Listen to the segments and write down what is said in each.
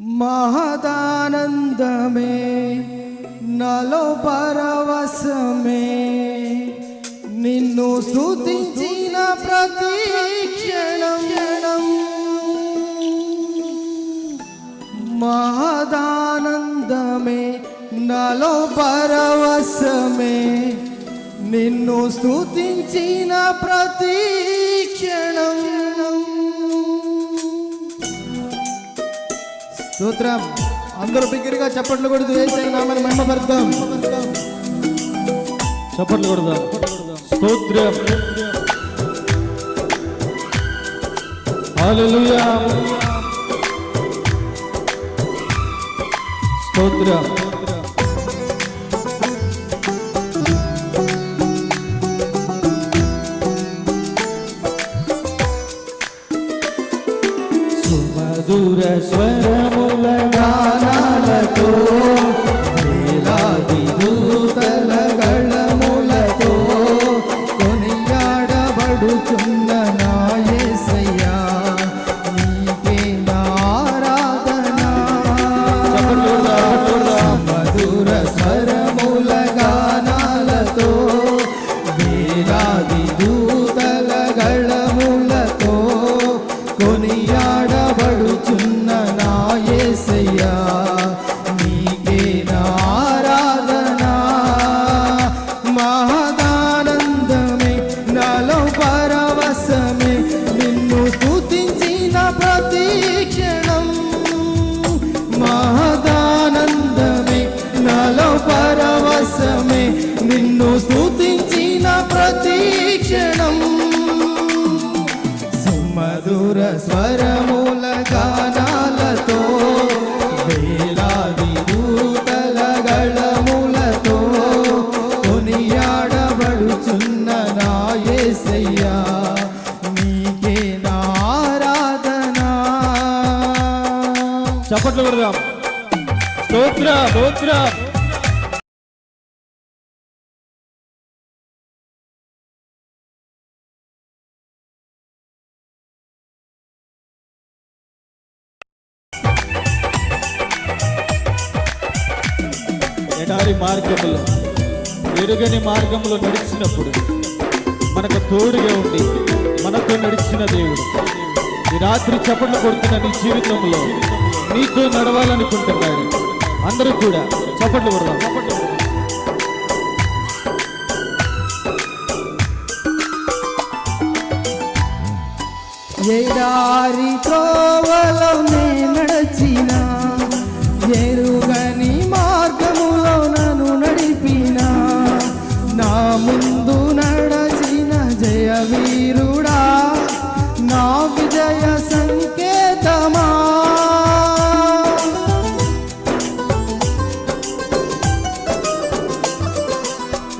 మహదానందమే నలో పరవశమే నిన్ను స్తుతించిన ప్రతి క్షణం. మహదానందమే నలో పరవశమే నిన్ను స్తుతించిన ప్రతి క్షణం. సూత్రం అందరూ బిగ్గరగా చప్పట్లు కొడుతూ వేసే నామని మహిమపడతాం చప్పట్లు కొడదాం. స్తోత్రం. హల్లెలూయా. స్తోత్రం. సుమధుర స్వరముల గానాలతో వేలాది దూతల గళములతో కొనియాడబడుచున్న నా మధుర స్వరముల గానాలతో వేలాది దూతల గళములతో కొనియాడబడుచున్న నాయసయ్యా నీకే నారాధనా. చప్పట్లు కొడదాం. స్తోత్ర స్తోత్ర. ఎరుగని మార్గంలో ఎరుగని మార్గంలో నడిచినప్పుడు మనకు తోడుగా ఉండి మనతో నడిచిన దేవుడు ఈ రాత్రి చప్పట్లు కొడుతున్న నీ జీవితంలో నీతో నడవాలనుకుంటున్నాడు అందరూ కూడా చప్పట్లు కొడదాం చప్పట్లు కొడదాం. ఎడారి త్రోవలో నే నడచిన ఎరుగని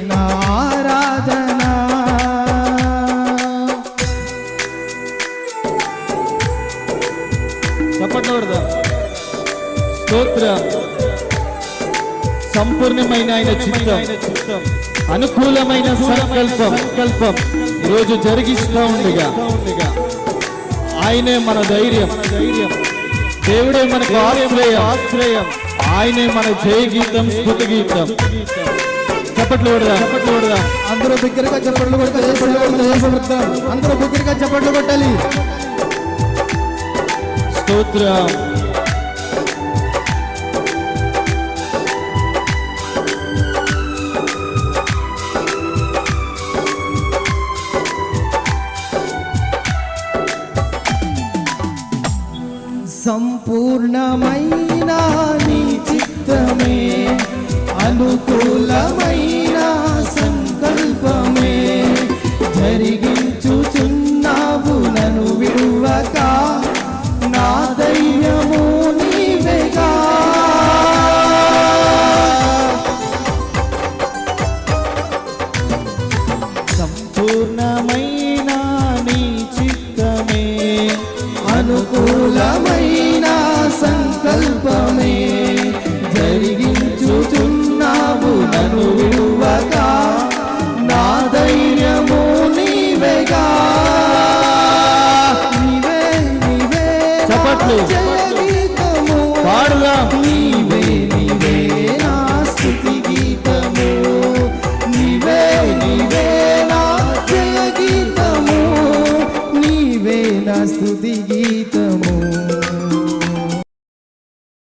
నా ఆరాధన చప్పట్లు స్తోత్రం. సంపూర్ణమైన ఆయన చిత్తం. అనుకూలమైన సంకల్పం. సంకల్పం ఈరోజు జరిగిస్తూ ఉండగా. ఆయనే మన ధైర్యం. ధైర్యం దేవుడే మనకు ఆశ్రయం. ఆశ్రయం ఆయనే మన జయ గీతం స్తుతి గీతం. చప్పట్లు కొడదా చప్పట్లు కొడదా. అందరూ బిగ్గరగా చప్పట్లు కొడతా అందరూ బిగ్గరగా చప్పట్లు కొట్టాలి. స్తోత్ర. సంపూర్ణమైన నీ చిత్తమే అనుకో